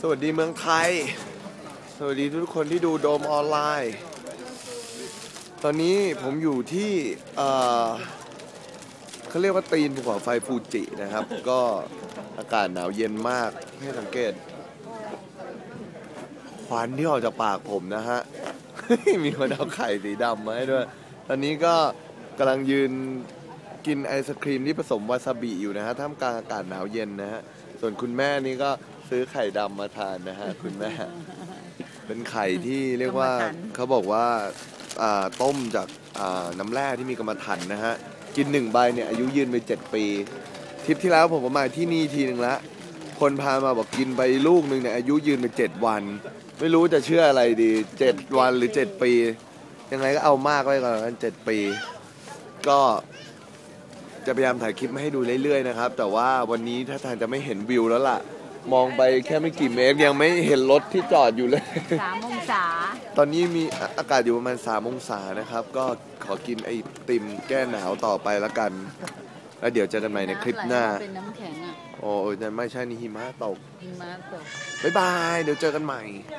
สวัสดีเมืองไทย สวัสดีทุกคนที่ดูโดมออนไลน์ ตอนนี้ผมอยู่ที่เอ่อเขาเรียกว่าตีนภูเขาไฟฟูจินะครับ ก็อากาศหนาวเย็นมากให้สังเกตควันที่ออกจากปากผมนะฮะ มีคนเอาไข่สีดำมาให้ด้วย ตอนนี้ก็กำลังยืนกินไอศครีมที่ผสมวาซาบิอยู่นะฮะท่ามกลางอากาศหนาวเย็นนะฮะ ส่วนคุณแม่นี่ก็ ซื้อไข่ดำมาทานนะฮะคุณแม่ เป็นไข่ที่เรียกว่ากรรมฐาน เขาบอกว่าอ่าต้มจากอ่าน้ำแร่ที่มีกรรมฐานนะฮะ กินหนึ่งใบเนี่ยอายุยืนไปเจ็ดปีทริปที่แล้วผมก็มาที่นี่ทีหนึ่งละ คนพามาบอกกินไปลูกหนึ่งเนี่ยอายุยืนไปเจ็ดวัน ไม่รู้จะเชื่ออะไรดีเจ็ดวันหรือเจ็ดปี ยังไงก็เอามากไว้ก่อนเจ็ดปี ก็จะพยายามถ่ายคลิปมาให้ดูเรื่อยๆนะครับ แต่ว่าวันนี้ถ้าทางจะไม่เห็นวิวแล้วล่ะ มองไปแค่ไม่กี่เมตรยังไม่เห็นรถที่จอดอยู่เลย สามองศาตอนนี้มีอะอากาศอยู่ประมาณ3องศานะครับ ก็ขอกินไอติมแก้หนาวต่อไปละกัน แล้วเดี๋ยวเจอกันใหม่ในคลิปหน้า เป็นน้ำแข็งอะ โอ้ยนั่นไม่ใช่นี่หิมะตกหิมะตก บ๊ายบาย เดี๋ยวเจอกันใหม่